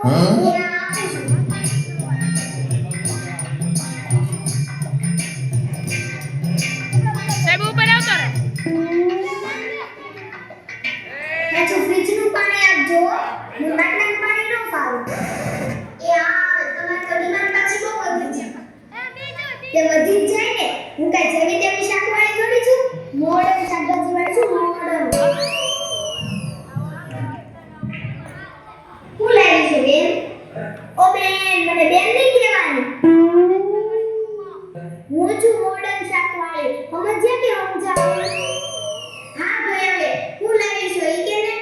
સાહેબ ઉપર આવતો રહે. પાણી આપજો મને માટલાનું પાણી ન ફાવે એ આ તમારી તો ડિમાન્ડ પાછી બહુ વધી જાય. તે વધી જ જાય ને. હું કાંઈ જેવી તેવી શાકભાજી થોડી છું? મોડર્ન મને બેન નહીં કહેવાની. હું છું મોડર્ન શાકવાળી. સમજ્યા કે સમજાવું. હા ભાઈ હવે હું લાવી છું ઈ કે ને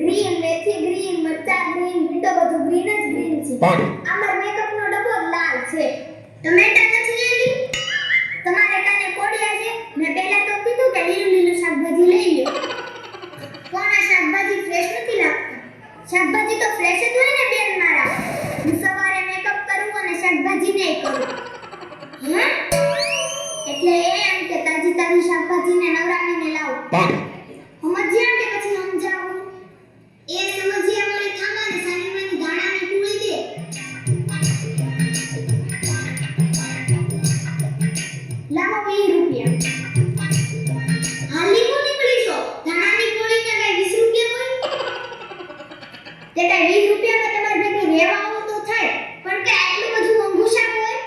ગ્રીન મેથી ગ્રીન મરચા ગ્રીન તો બધું ગ્રીન જ ગ્રીન છે. આમાં મેકઅપ નો ડબ્બો લાલ છે. ટમેટા નથી લેલી તમારે કાને કોડિયા છે. મેં પહેલા તો કીધું કે લીલું લીલું શાકભાજી લઈ લ્યો. પણ શાકભાજી ફ્રેશ નથી લાગતા? શાકભાજી તો ફ્રેશ જ હોય ને લાવું સમજ્યા કે પછી સમજાવું? એ સમજ્યા વળી થામા ને સાની માની દે. લાવો 20 રૂપિયા. હાલી કો નીકળી છો દાણાની કુળી ને કઈ 20 રૂપિયા હોય? તે કઈ 20 રૂપિયામાં તમારે ભેગું તો થાય પણ કે આટલું બધું મોંઘું શાક હોય?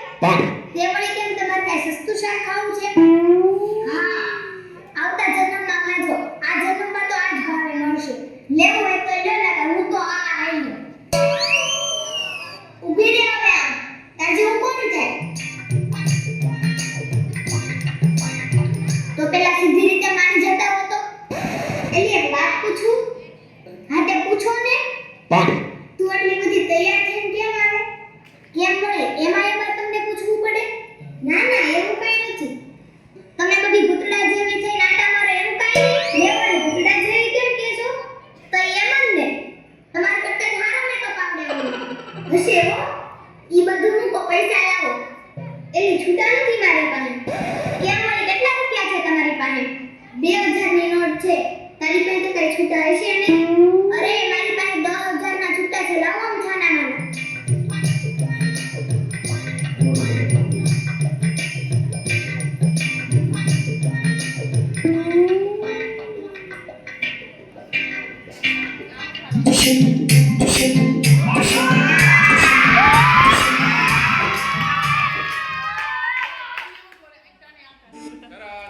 તે વળી કેમ તમારે કઈ સસ્તું શાક ખાવું છે? ઈ બધું મૂકો, પૈસા લાવો. એની છૂટા નથી મારી પાસે. કેમ મળે કેટલા રૂપિયા છે તમારી પાસે? બે હજારની નોટ છે. તારી પાસે તો કઈ છૂટા હશે નહીં.